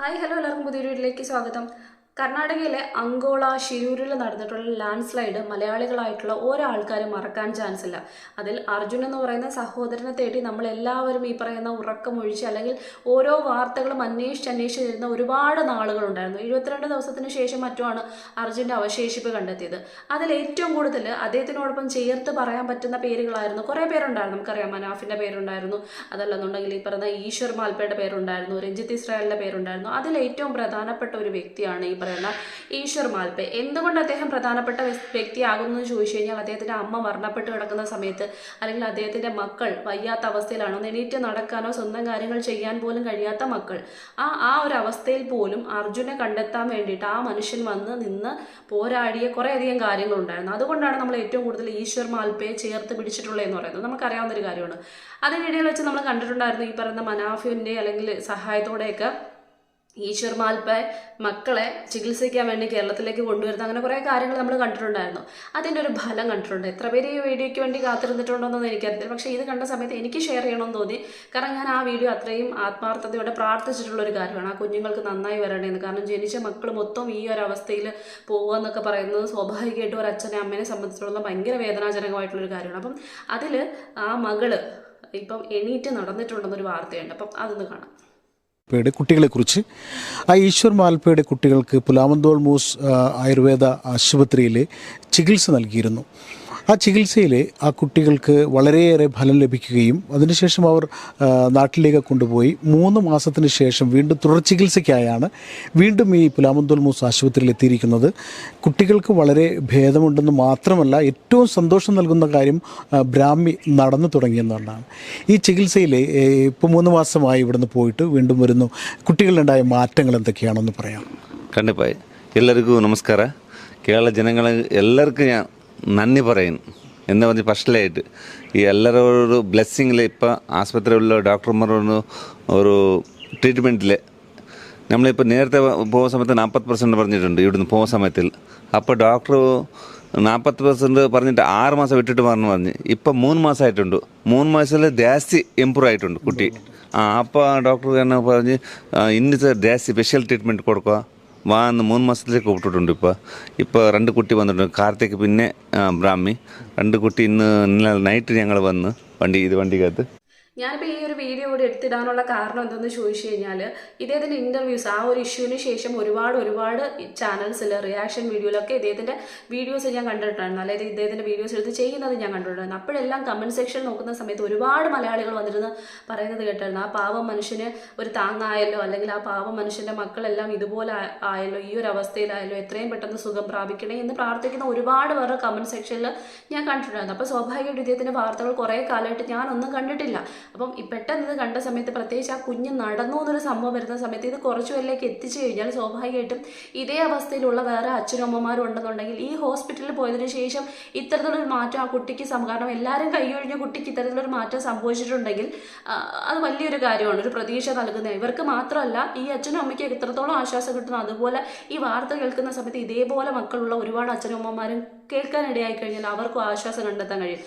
Hi hello എല്ലാവർക്കും പുതിയൊരു വീട്ടിലേക്ക് സ്വാഗതം. കർണാടകയിലെ അങ്കോള ഷിരൂരിൽ നടന്നിട്ടുള്ള ലാൻഡ് സ്ലൈഡ് മലയാളികളായിട്ടുള്ള ഓരോ ആൾക്കാരും മറക്കാൻ ചാൻസ് ഇല്ല അതിൽ അർജുൻ എന്ന് പറയുന്ന സഹോദരനെ തേടി നമ്മൾ എല്ലാവരും ഈ പറയുന്ന ഉറക്കമൊഴിച്ച് അല്ലെങ്കിൽ ഓരോ വാർത്തകളും അന്വേഷിച്ച് അന്വേഷിച്ച് തരുന്ന ഒരുപാട് നാളുകളുണ്ടായിരുന്നു. എഴുപത്തിരണ്ട് ദിവസത്തിന് ശേഷം മറ്റുമാണ് അർജുന്റെ അവശേഷിപ്പ് കണ്ടെത്തിയത്. അതിൽ ഏറ്റവും കൂടുതൽ അദ്ദേഹത്തിനോടൊപ്പം ചേർത്ത് പറയാൻ പറ്റുന്ന പേരുകളായിരുന്നു കുറേ പേരുണ്ടായിരുന്നു. നമുക്കറിയാം മനാഫിന്റെ പേരുണ്ടായിരുന്നു. അതല്ലെന്നുണ്ടെങ്കിൽ ഈ പറയുന്ന ഈശ്വർ മാൽപ്പയുടെ പേരുണ്ടായിരുന്നു. രഞ്ജിത്ത് ഇസ്രായേലിന്റെ പേരുണ്ടായിരുന്നു. അതിൽ ഏറ്റവും പ്രധാനപ്പെട്ട ഒരു വ്യക്തിയാണ് ഈ പറയുന്ന ഈശ്വർ മാൽപ്പെ എന്തുകൊണ്ട് അദ്ദേഹം പ്രധാനപ്പെട്ട വ്യക്തിയാകുന്നു എന്ന് ചോദിച്ചു കഴിഞ്ഞാൽ അദ്ദേഹത്തിന്റെ അമ്മ മരണപ്പെട്ട് കിടക്കുന്ന സമയത്ത് അല്ലെങ്കിൽ അദ്ദേഹത്തിന്റെ മക്കൾ വയ്യാത്ത അവസ്ഥയിലാണോ? എണീറ്റ് നടക്കാനോ സ്വന്തം കാര്യങ്ങൾ ചെയ്യാൻ പോലും കഴിയാത്ത മക്കൾ. ആ ആ ഒരു അവസ്ഥയിൽ പോലും അർജുനെ കണ്ടെത്താൻ വേണ്ടിയിട്ട് ആ മനുഷ്യൻ വന്ന് നിന്ന് പോരാടിയ കുറേയധികം കാര്യങ്ങളുണ്ടായിരുന്നു. അതുകൊണ്ടാണ് നമ്മൾ ഏറ്റവും കൂടുതൽ ഈശ്വർ മാൽപ്പയെ ചേർത്ത് പിടിച്ചിട്ടുള്ളതെന്ന് പറയുന്നത്. നമുക്കറിയാവുന്ന ഒരു കാര്യമാണ്. അതിനിടയിൽ വെച്ച് നമ്മൾ കണ്ടിട്ടുണ്ടായിരുന്നു ഈ പറയുന്ന മനാഫിന്റെ അല്ലെങ്കിൽ സഹായത്തോടെയൊക്കെ ഈശ്വർ മാൽപ്പെ മക്കളെ ചികിത്സിക്കാൻ വേണ്ടി കേരളത്തിലേക്ക് കൊണ്ടുവരുന്ന അങ്ങനെ കുറേ കാര്യങ്ങൾ നമ്മൾ കണ്ടിട്ടുണ്ടായിരുന്നു. അതിന്റെ ഒരു ഫലം കണ്ടിട്ടുണ്ട്. എത്ര പേര് ഈ വീഡിയോയ്ക്ക് വേണ്ടി കാത്തിരുന്നിട്ടുണ്ടോയെന്ന് എനിക്കറിയില്ല പക്ഷേ ഇത് കണ്ട സമയത്ത് എനിക്ക് ഷെയർ ചെയ്യണമെന്ന് തോന്നി. കാരണം ഞാൻ ആ വീഡിയോ അത്രയും ആത്മാർത്ഥതയോടെ പ്രാർത്ഥിച്ചിട്ടുള്ള ഒരു കാര്യമാണ്. ആ കുഞ്ഞുങ്ങൾക്ക് നന്നായി വരണേന്ന് കാരണം ജനിച്ച മക്കൾ മൊത്തം ഈ ഒരു അവസ്ഥയിൽ പോകുക എന്നൊക്കെ പറയുന്നത് സ്വാഭാവികമായിട്ടും ഒരു അച്ഛനെ അമ്മേനെ സംബന്ധിച്ചിടത്തോളം ഭയങ്കര വേദനാജനകമായിട്ടുള്ളൊരു കാര്യമാണ്. അപ്പം അതിൽ ആ മകൾ ഇപ്പം എണീറ്റ് നടന്നിട്ടുണ്ടെന്നൊരു വാർത്തയുണ്ട്. അപ്പം അതൊന്ന് കാണാം. മാൽപ്പയുടെ കുട്ടികളെക്കുറിച്ച്. ആ ഈശ്വർ മാൽപ്പയുടെ കുട്ടികൾക്ക് പുലാമന്തോൾ മൂസ് ആയുർവേദ ആശുപത്രിയിൽ ചികിത്സ നൽകിയിരുന്നു. ആ ചികിത്സയിൽ ആ കുട്ടികൾക്ക് വളരെയേറെ ഫലം ലഭിക്കുകയും അതിനുശേഷം അവർ നാട്ടിലേക്ക് കൊണ്ടുപോയി. മൂന്ന് മാസത്തിന് ശേഷം വീണ്ടും തുടർ ചികിത്സയ്ക്കായാണ് വീണ്ടും ഈ പുലാമന്തോൽ മൂസ് ആശുപത്രിയിൽ എത്തിയിരിക്കുന്നത്. കുട്ടികൾക്ക് വളരെ ഭേദമുണ്ടെന്ന് മാത്രമല്ല ഏറ്റവും സന്തോഷം നൽകുന്ന കാര്യം ബ്രാഹ്മി നടന്നു തുടങ്ങിയെന്നുള്ളതാണ്. ഈ ചികിത്സയിൽ ഇപ്പോൾ മൂന്ന് മാസമായി ഇവിടുന്ന് പോയിട്ട് വീണ്ടും വരുന്നു. കുട്ടികളിലുണ്ടായ മാറ്റങ്ങൾ എന്തൊക്കെയാണെന്ന് പറയാം. കണ്ടിപ്പായി എല്ലാവർക്കും നമസ്കാരം. കേരള ജനങ്ങളെ എല്ലാവർക്കും ഞാൻ നന്ദി പറയുന്നു എന്ന് പറഞ്ഞ് ഫസ്റ്റിലായിട്ട്. ഈ എല്ലാവരോട് ബ്ലെസ്സിങ്ങിൽ ഇപ്പോൾ ആസ്പത്രിയിലുള്ള ഡോക്ടർമാരോട് ഒരു ട്രീറ്റ്മെന്റിൽ നമ്മളിപ്പോൾ നേരത്തെ പോകുന്ന സമയത്ത് നാൽപ്പത് പെർസെന്റ് പറഞ്ഞിട്ടുണ്ട് ഇവിടുന്ന് പോകുന്ന സമയത്തിൽ. അപ്പോൾ ഡോക്ടർ നാൽപ്പത് പെർസെന്റ് പറഞ്ഞിട്ട് ആറ് മാസം വിട്ടിട്ട് പറഞ്ഞു പറഞ്ഞ്. ഇപ്പം മൂന്ന് മാസമായിട്ടുണ്ട് മൂന്ന് മാസത്തിൽ ജാസ്തി ഇമ്പ്രൂവ് ആയിട്ടുണ്ട് കുട്ടി. ആ അപ്പോൾ ഡോക്ടർ തന്നെ പറഞ്ഞ് ആ, ഇന്നത്തെ ജാസ്തി സ്പെഷ്യൽ ട്രീറ്റ്മെന്റ് കൊടുക്കുക. വാ എന്ന് മൂന്ന് മാസത്തിലേക്ക് വിട്ടിട്ടുണ്ട് ഇപ്പോൾ ഇപ്പോൾ രണ്ട് കുട്ടി വന്നിട്ടുണ്ട്. കാർത്തിക് പിന്നെ ബ്രാഹ്മി. രണ്ട് കുട്ടി ഇന്ന് ഇന്നലെ നൈറ്റ് ഞങ്ങൾ വന്ന് വണ്ടി ഇത് വണ്ടിക്കകത്ത് ഞാനിപ്പോൾ ഈ ഒരു വീഡിയോ കൂടി എടുത്തിടാനുള്ള കാരണം എന്തെന്ന് ചോദിച്ചു കഴിഞ്ഞാൽ ഇദ്ദേഹത്തിന്റെ ഇന്റർവ്യൂസ് ആ ഒരു ഇഷ്യൂവിന് ശേഷം ഒരുപാട് ഒരുപാട് ചാനൽസിൽ റിയാക്ഷൻ വീഡിയോയിലൊക്കെ ഇദ്ദേഹത്തിന്റെ വീഡിയോസ് ഞാൻ കണ്ടിട്ടുണ്ടായിരുന്നു. അല്ലെങ്കിൽ ഇദ്ദേഹത്തിന്റെ വീഡിയോസ് എടുത്ത് ചെയ്യുന്നത് ഞാൻ കണ്ടിട്ടുണ്ടായിരുന്നു. അപ്പോഴെല്ലാം കമന്റ് സെക്ഷൻ നോക്കുന്ന സമയത്ത് ഒരുപാട് മലയാളികൾ വന്നിരുന്ന് പറയുന്നത് കേട്ടായിരുന്നു ആ പാവം മനുഷ്യന് ഒരു താങ്ങായല്ലോ? അല്ലെങ്കിൽ ആ പാവം മനുഷ്യന്റെ മക്കളെല്ലാം ഇതുപോലെ ആയല്ലോ? ഈ ഒരു അവസ്ഥയിലായല്ലോ? എത്രയും പെട്ടെന്ന് സുഖം പ്രാപിക്കണേ എന്ന് പ്രാർത്ഥിക്കുന്ന ഒരുപാട് പേരുടെ കമന്റ് സെക്ഷനിൽ ഞാൻ കണ്ടിട്ടുണ്ടായിരുന്നു. അപ്പോൾ സ്വാഭാവികമായിട്ട് ഇദ്ദേഹത്തിന്റെ വാർത്തകൾ കുറേ കാലമായിട്ട് ഞാനൊന്നും കണ്ടിട്ടില്ല. അപ്പം പെട്ടെന്ന് കണ്ട സമയത്ത് പ്രത്യേകിച്ച് ആ കുഞ്ഞ് നടന്നു എന്നൊരു സംഭവം വരുന്ന സമയത്ത് ഇത് കുറച്ചു പേരിലേക്ക് എത്തിച്ചു കഴിഞ്ഞാൽ സ്വാഭാവികമായിട്ടും ഇതേ അവസ്ഥയിലുള്ള വേറെ അച്ഛനമ്മമാരും ഉണ്ടെന്നുണ്ടെങ്കിൽ ഈ ഹോസ്പിറ്റലിൽ പോയതിനു ശേഷം ഇത്തരത്തിലൊരു മാറ്റം ആ കുട്ടിക്ക് കാരണം എല്ലാവരും കൈയൊഴിഞ്ഞ കുട്ടിക്ക് ഇത്തരത്തിലൊരു മാറ്റം സംഭവിച്ചിട്ടുണ്ടെങ്കിൽ അത് വലിയൊരു കാര്യമാണ് ഒരു പ്രതീക്ഷ നൽകുന്നത്. ഇവർക്ക് മാത്രമല്ല ഈ അച്ഛനും അമ്മയ്ക്ക് എത്രത്തോളം ആശ്വാസം കിട്ടുന്നു. അതുപോലെ ഈ വാർത്ത കേൾക്കുന്ന സമയത്ത് ഇതേപോലെ മക്കളുള്ള ഒരുപാട് അച്ഛനും അമ്മമാരും കേൾക്കാനിടയായി കഴിഞ്ഞാൽ അവർക്കും ആശ്വാസം കണ്ടെത്താൻ കഴിയും.